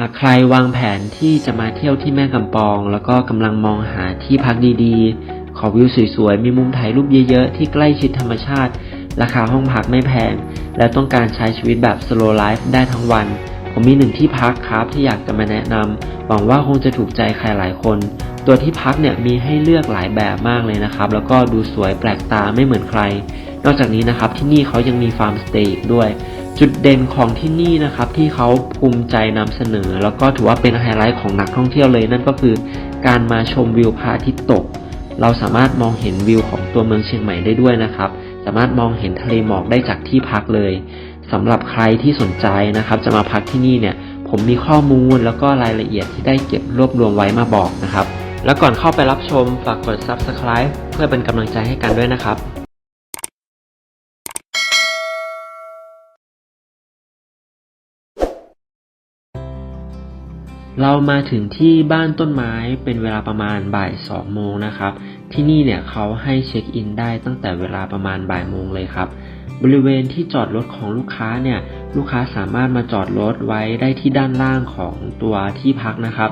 หากใครวางแผนที่จะมาเที่ยวที่แม่กำปอง แล้วก็กำลังมองหาที่พักดีๆ ขอวิวสวยๆ มีมุมถ่ายรูปเยอะๆ ที่ใกล้ชิดธรรมชาติ ราคาห้องพักไม่แพง และต้องการใช้ชีวิตแบบ slow life ได้ทั้งวัน ผมมีหนึ่งที่พักครับที่อยากจะมาแนะนำหวังว่าคงจะถูกใจใครหลายคน ตัวที่พักเนี่ยมีให้เลือกหลายแบบมากเลยนะครับ แล้วก็ดูสวยแปลกตาไม่เหมือนใคร นอกจากนี้นะครับที่นี่เขายังมีฟาร์มสเตย์อีกด้วย จุดเด่นของที่นี่นะครับที่เขาภูมิใจนำเสนอ แล้วก็ถือว่าเป็นไฮไลท์ของนักท่องเที่ยวเลยนั่นก็คือ การมาชมวิวพระอาทิตย์ตก เราสามารถมองเห็นวิวของตัวเมืองเชียงใหม่ได้ด้วยนะครับ สามารถมองเห็นทะเลหมอกได้จากที่พักเลยสำหรับใครที่สนใจนะครับ จะมาพักที่นี่เนี่ย ผมมีข้อมูลแล้วก็รายละเอียดที่ได้เก็บรวบรวมไว้มาบอกนะครับ แล้วก่อนเข้าไปรับชมฝากกด subscribe เพื่อเป็นกำลังใจให้กันด้วยนะครับ เรามาถึงที่บ้านต้นไม้เป็นเวลาประมาณบ่ายสองโมงนะครับ ที่นี่เนี่ยเขาให้เช็คอินได้ตั้งแต่เวลาประมาณบ่ายโมงเลยครับ บริเวณที่จอดรถของลูกค้าเนี่ย ลูกค้าสามารถมาจอดรถไว้ได้ที่ด้านล่างของตัวที่พักนะครับ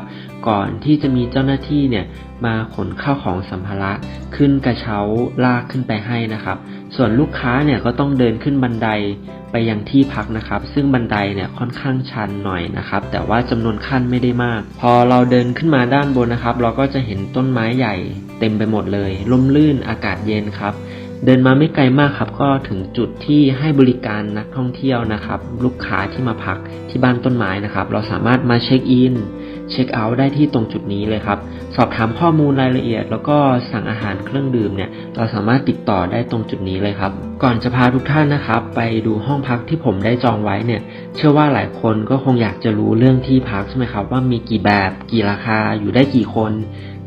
ก่อนที่จะมีเจ้าหน้าที่เนี่ยมาขนข้าวของสัมภาระขึ้นกระเช้าลากขึ้นไปให้นะครับ ส่วนลูกค้าเนี่ยก็ต้องเดินขึ้นบันไดไปยังที่พักนะครับ ซึ่งบันไดเนี่ยค่อนข้างชันหน่อยนะครับ แต่ว่าจำนวนขั้นไม่ได้มาก พอเราเดินขึ้นมาด้านบนนะครับ เราก็จะเห็นต้นไม้ใหญ่เต็มไปหมดเลย ร่มรื่นอากาศเย็นครับ เดินมาไม่ไกลมากครับ ก็ถึงจุดที่ให้บริการนักท่องเที่ยวนะครับ ลูกค้าที่มาพักที่บ้านต้นไม้นะครับ เราสามารถมาเช็คอิน เช็คเอาท์ได้ที่ตรงจุดนี้เลยครับ สอบถามข้อมูลรายละเอียด แล้วก็สั่งอาหารเครื่องดื่มเนี่ย เราสามารถติดต่อได้ตรงจุดนี้เลยครับ ก่อนจะพาทุกท่านนะครับ ไปดูห้องพักที่ผมได้จองไว้เนี่ย เชื่อว่าหลายคนก็คงอยากจะรู้เรื่องที่พักใช่ไหมครับ ว่ามีกี่แบบ กี่ราคา อยู่ได้กี่คน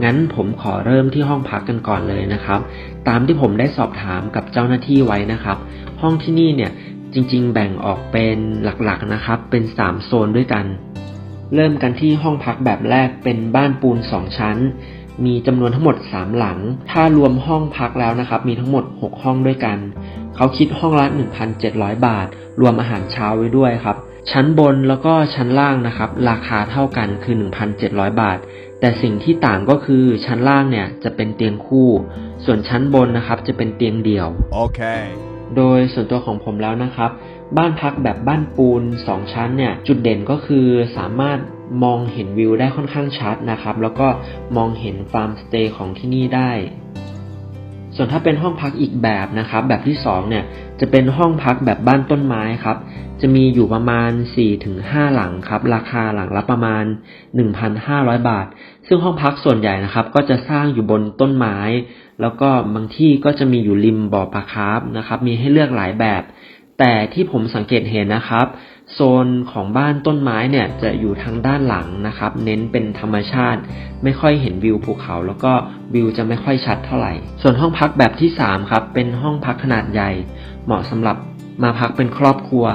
งั้นผมขอเริ่มที่ห้องพักกันก่อนเลยนะครับ ตามที่ผมได้สอบถามกับเจ้าหน้าที่ไว้นะครับ ห้องที่นี่เนี่ยจริงๆ แบ่งออกเป็นหลักๆนะครับ เป็น 3 โซนด้วยกัน เริ่มกันที่ห้องพักแบบแรกเป็นบ้านปูน 2 ชั้น มีจำนวนทั้งหมด 3 หลัง ถ้ารวมห้องพักแล้วนะครับ มีทั้งหมด 6 ห้องด้วยกัน เขาคิดห้องละ 1,700 บาท รวมอาหารเช้าไว้ด้วยครับ ชั้นบนแล้วก็ชั้นล่างนะครับ ราคาเท่ากันคือ 1,700 บาท แต่สิ่งที่ต่างก็คือชั้นล่างเนี่ยจะเป็นเตียงคู่ ส่วนชั้นบนนะครับจะเป็นเตียงเดี่ยว Okay. โดยส่วนตัวของผมแล้วนะครับ บ้านพักแบบบ้านปูน 2 ชั้นเนี่ยจุดเด่นก็คือสามารถมองเห็นวิวได้ค่อนข้างชัดนะครับ แล้วก็มองเห็นฟาร์มสเตย์ของที่นี่ได้ ส่วนถ้าเป็นห้องพักอีกแบบนะครับ แบบที่2เนี่ยจะเป็นห้องพักแบบบ้านต้นไม้ครับ จะมีอยู่ประมาณ 4-5 หลังครับ ราคาหลังละประมาณ 1,500 บาท ซึ่งห้องพักส่วนใหญ่นะครับ ก็จะสร้างอยู่บนต้นไม้ แล้วก็บางที่ก็จะมีอยู่ริมบ่อปลาคาร์ฟนะครับ มีให้เลือกหลายแบบ แต่ที่ผมสังเกตเห็นนะครับ โซนของบ้านต้นไม้เนี่ยจะอยู่ทางด้านหลังนะครับ เน้นเป็นธรรมชาติ ไม่ค่อยเห็นวิวภูเขา แล้วก็วิวจะไม่ค่อยชัดเท่าไหร่ ส่วนห้องพักแบบที่ 3 ครับ เป็นห้องพักขนาดใหญ่ เหมาะสำหรับมาพักเป็นครอบครัว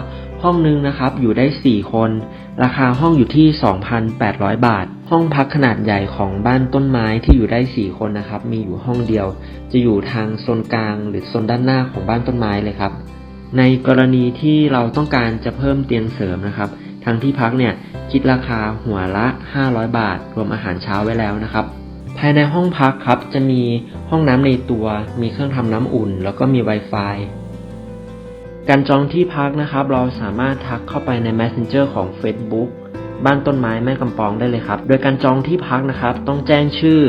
ห้องนึงนะครับอยู่ได้ 4 คน ราคาห้องอยู่ที่ 2,800 บาท ห้องพักขนาดใหญ่ของบ้านต้นไม้ที่อยู่ได้ 4 คนนะครับ มีอยู่ห้องเดียว จะอยู่ทางโซนกลางหรือโซนด้านหน้าของบ้านต้นไม้เลยครับ ในกรณีที่เราต้องการจะเพิ่มเตียงเสริมนะครับ ทางที่พักเนี่ยคิดราคาหัวละ 500 บาท รวมอาหารเช้าไว้แล้วนะครับ ภายในห้องพักครับจะมีห้องน้ำในตัว มีเครื่องทำน้ำอุ่น แล้วก็มี Wi-Fi การจองที่พักนะครับ เราสามารถทักเข้าไปใน Messenger ของ Facebook บ้านต้นไม้แม่กำปองได้เลยครับ โดยการจองที่พักนะครับ ต้องแจ้งชื่อ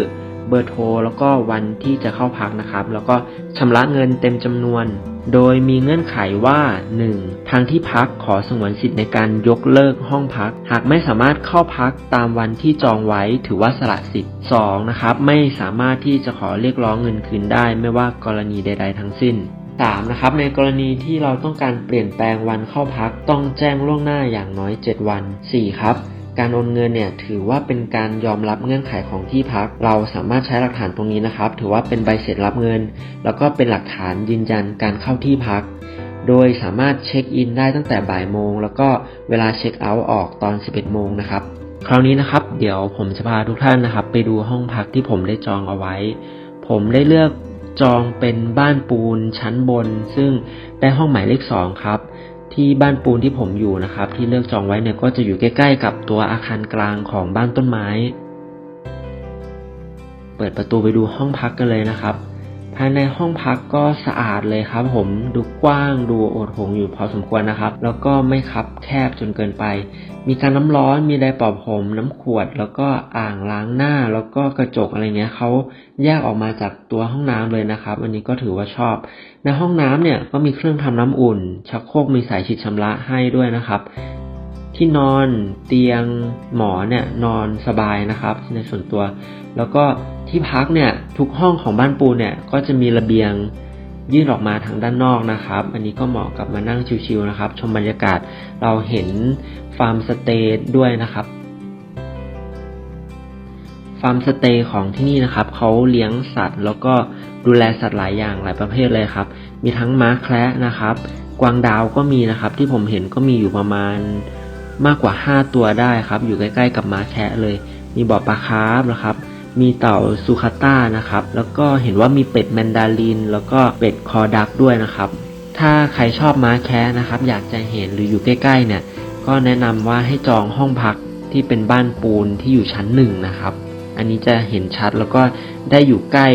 เบอร์โทรแล้วก็วันที่จะเข้าพักนะครับ แล้วก็ชำระเงินเต็มจำนวน โดยมีเงื่อนไขว่า 1. ทางที่พักขอสงวนสิทธิ์ในการยกเลิกห้องพัก หากไม่สามารถเข้าพักตามวันที่จองไว้ถือว่าสละสิทธิ์ 2. นะครับไม่สามารถที่จะขอเรียกร้องเงินคืนได้ ไม่ว่ากรณีใด ๆ ทั้งสิ้น 3. นะครับในกรณีที่เราต้องการเปลี่ยนแปลงวันเข้าพักต้องแจ้งล่วงหน้าอย่างน้อย 7 วัน 4. ครับ การโอนเงินเนี่ยถือว่าเป็นการยอมรับเงื่อนไขของที่พัก เราสามารถใช้หลักฐานตรงนี้นะครับ ถือว่าเป็นใบเสร็จรับเงิน แล้วก็เป็นหลักฐานยืนยันการเข้าที่พัก โดยสามารถเช็คอินได้ตั้งแต่บ่ายโมง แล้วก็เวลาเช็คเอาท์ออกตอน 11 โมงนะครับ คราวนี้นะครับ เดี๋ยวผมจะพาทุกท่านนะครับ ไปดูห้องพักที่ผมได้จองเอาไว้ ผมได้เลือกจองเป็นบ้านปูนชั้นบน ซึ่งได้ห้องหมายเลขสองครับ ที่บ้านปูนที่ผมอยู่นะครับ ที่เลือกจองไว้เนี่ยก็จะอยู่ใกล้ ๆ กับตัวอาคารกลางของบ้านต้นไม้ เปิดประตูไปดูห้องพักกันเลยนะครับ ภายในห้องพักก็สะอาดเลยครับ ผมดูกว้างดูโอดโถงอยู่พอสมควรนะครับ แล้วก็ไม่คับแคบจนเกินไป มีการน้ำร้อนมีไดร์ป่าผมน้ำขวด แล้วก็อ่างล้างหน้าแล้วก็กระจกอะไรเงี้ยเขาแยกออกมาจากตัวห้องน้ำเลยนะครับอันนี้ก็ถือว่าชอบ ในห้องน้ำเนี่ยก็มีเครื่องทำน้ำอุ่น ชักโครกมีสายฉีดชำระให้ด้วยนะครับที่นอนเตียงหมอเนี่ยนอนสบายนะครับในส่วนตัว แล้วก็ ที่พักเนี่ยทุกห้องของบ้านปูเนี่ยก็จะมีระเบียงยื่นออกมาทางด้านนอกนะครับ อันนี้ก็เหมาะกับมานั่งชิวๆนะครับ ชมบรรยากาศเราเห็นฟาร์มสเตย์ด้วยนะครับฟาร์มสเตย์ของที่นี่นะครับเขาเลี้ยงสัตว์ แล้วก็ดูแลสัตว์หลายอย่างหลายประเภทเลยครับ มีทั้งม้าแคระนะครับ กวางดาวก็มีนะครับ ที่ผมเห็นก็มีอยู่ประมาณมากกว่า 5 ตัวได้ครับ อยู่ใกล้ๆกับม้าแคะเลย มีบ่อปลาคาร์ฟนะครับ มีเต่าซูคาต้านะครับ แล้วก็เห็นว่ามีเป็ดแมนดาริน แล้วก็เป็ดคอดักด้วยนะครับ ถ้าใครชอบม้าแคะนะครับ อยากจะเห็นหรืออยู่ใกล้ๆเนี่ย ก็แนะนำว่าให้จองห้องพักที่เป็นบ้านปูนที่อยู่ชั้นหนึ่งนะครับ อันนี้จะเห็นชัดแล้วก็ได้อยู่ใกล้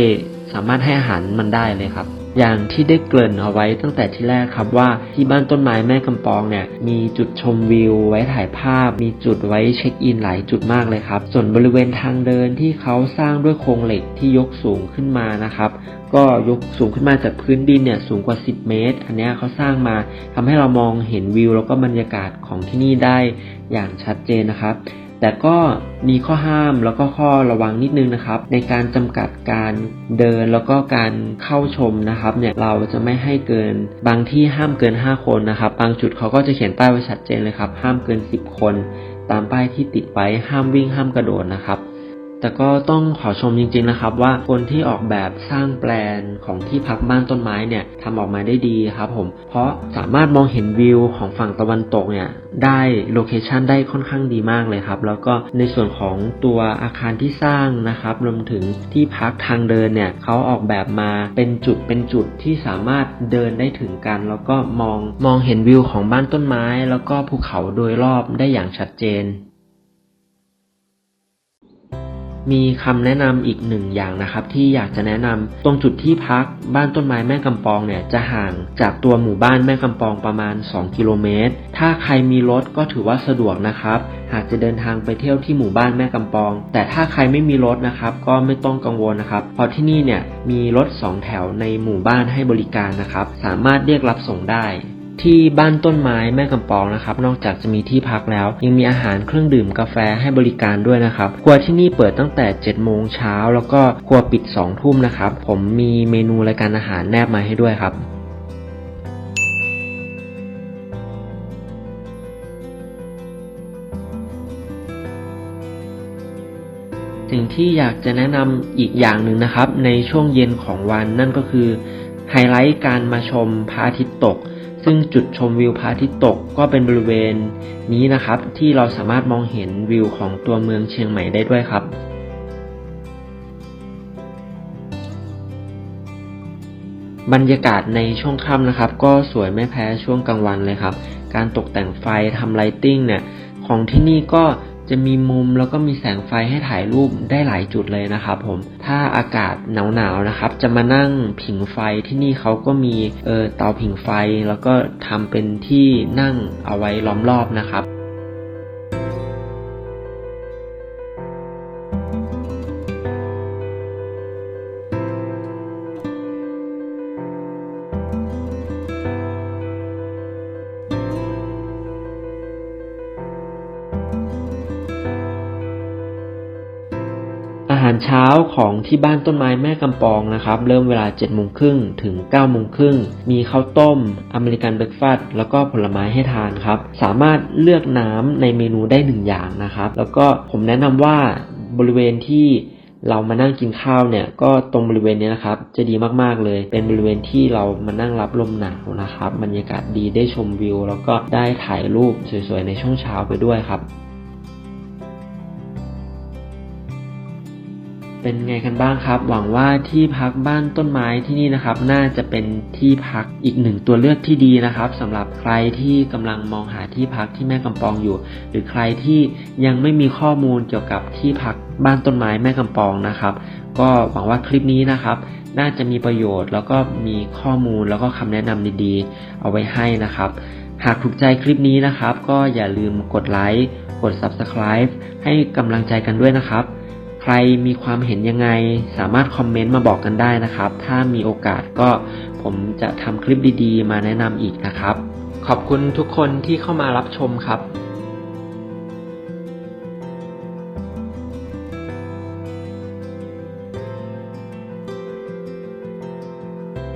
สามารถให้อาหารมันได้เลยครับ อย่างที่ได้เกริ่นเอาไว้ตั้งแต่ที่แรกครับว่าที่บ้านต้นไม้แม่กำปองเนี่ยมีจุดชมวิว ไว้ถ่ายภาพ มีจุดไว้เช็คอินหลายจุดมากเลยครับ ส่วนบริเวณทางเดินที่เขาสร้างด้วยโครงเหล็กที่ยกสูงขึ้นมานะครับก็ยกสูงขึ้นมาจากพื้นดินเนี่ยสูงกว่า 10 เมตร อันนี้เขาสร้างมาทำให้เรามองเห็นวิว แล้วก็บรรยากาศของที่นี่ได้อย่างชัดเจนนะครับ แต่ก็มีข้อห้ามแล้วก็ข้อระวังนิดนึงนะครับ ในการจำกัดการเดินแล้วก็การเข้าชมนะครับ เนี่ยเราจะไม่ให้เกินบางที่ห้ามเกิน 5 คนนะครับ บางจุดเขาก็จะเขียนป้ายไว้ชัดเจนเลยครับ ห้ามเกิน 10 คน ตามป้ายที่ติดไว้ห้ามวิ่งห้ามกระโดดนะครับ แต่ก็ต้องขอชมจริงๆนะครับว่าคนที่ออกแบบสร้างแปลนของที่พักบ้านต้นไม้เนี่ยทำออกมาได้ดีครับผม เพราะสามารถมองเห็นวิวของฝั่งตะวันตกเนี่ยได้โลเคชันได้ค่อนข้างดีมากเลยครับ แล้วก็ในส่วนของตัวอาคารที่สร้างนะครับ รวมถึงที่พักทางเดินเนี่ยเขาออกแบบมาเป็นจุดเป็นจุดที่สามารถเดินได้ถึงกัน แล้วก็มองมองเห็นวิวของบ้านต้นไม้ แล้วก็ภูเขาโดยรอบได้อย่างชัดเจน มีคำแนะนำอีกหนึ่งอย่างนะครับ ที่อยากจะแนะนำตรงจุดที่พักบ้านต้นไม้แม่กำปองเนี่ยจะห่างจากตัวหมู่บ้านแม่กำปองประมาณ 2 กิโลเมตร ถ้าใครมีรถก็ถือว่าสะดวกนะครับ หากจะเดินทางไปเที่ยวที่หมู่บ้านแม่กำปอง แต่ถ้าใครไม่มีรถนะครับก็ไม่ต้องกังวลนะครับ เพราะที่นี่เนี่ยมีรถ 2 แถวในหมู่บ้านให้บริการนะครับ สามารถเรียกรับส่งได้ ที่บ้านต้นไม้แม่กำปองนะครับ นอกจากจะมีที่พักแล้ว ยังมีอาหารเครื่องดื่มกาแฟให้บริการด้วยนะครับ ครัวที่นี่เปิดตั้งแต่7โมงเช้าแล้วก็ครัวปิด2ทุ่มนะครับ ผมมีเมนูรายการอาหารแนบมาให้ด้วยครับสิ่งที่อยากจะแนะนำอีกอย่างหนึ่งนะครับ ในช่วงเย็นของวันนั่นก็คือไฮไลท์การมาชมพระอาทิตย์ตก ซึ่งจุดชมวิวพระอาทิตย์ตกก็เป็นบริเวณนี้นะครับ ที่เราสามารถมองเห็นวิวของตัวเมืองเชียงใหม่ได้ด้วยครับบรรยากาศในช่วงค่ำนะครับ ก็สวยไม่แพ้ช่วงกลางวันเลยครับ การตกแต่งไฟทำไลติ้งเนี่ย ของที่นี่ก็ จะมีมุมแล้วก็มีแสงไฟให้ถ่ายรูปได้หลายจุดเลยนะครับผมถ้าอากาศหนาวๆนะครับ จะมานั่งผิงไฟที่นี่เขาก็มีเออเตาผิงไฟแล้วก็ทำเป็นที่นั่งเอาไว้ล้อมรอบนะครับ หารเช้าของที่บ้านต้นไม้แม่กำปองนะครับ เริ่มเวลา7จ็ดโมงครึ่งถึง9ก้าโมงครึ่งมีข้าวต้ม อเมริกันเบรกฟาสต์แล้วก็ผลไม้ให้ทานครับ สามารถเลือกน้ำในเมนูได้หนึ่งอย่างนะครับ แล้วก็ผมแนะนำว่าบริเวณที่เรามานั่งกินข้าวเนี่ยก็ตรงบริเวณนี้นะครับ จะดีมากๆเลย เป็นบริเวณที่เรามานั่งรับลมหนาวนะครับบรรยากาศดีได้ชมวิว แล้วก็ได้ถ่ายรูปสวยๆในช่วงเช้าไปด้วยครับ เป็นไงกันบ้างครับ หวังว่าที่พักบ้านต้นไม้ที่นี่นะครับ น่าจะเป็นที่พักอีกหนึ่งตัวเลือกที่ดีนะครับสำหรับใครที่กำลังมองหาที่พักที่แม่กำปองอยู่ หรือใครที่ยังไม่มีข้อมูลเกี่ยวกับที่พักบ้านต้นไม้แม่กำปองนะครับ ก็หวังว่าคลิปนี้นะครับ น่าจะมีประโยชน์แล้วก็มีข้อมูลแล้วก็คำแนะนำดีๆ เอาไว้ให้นะครับ หากถูกใจคลิปนี้นะครับ ก็อย่าลืมกดไลค์กด Subscribe ให้กำลังใจกันด้วยนะครับ ใครมีความเห็นยังไง สามารถคอมเมนต์มาบอกกันได้นะครับ ถ้ามีโอกาสก็ผมจะทำคลิปดีๆ มาแนะนำอีกนะครับ ขอบคุณทุกคนที่เข้ามารับชมครับ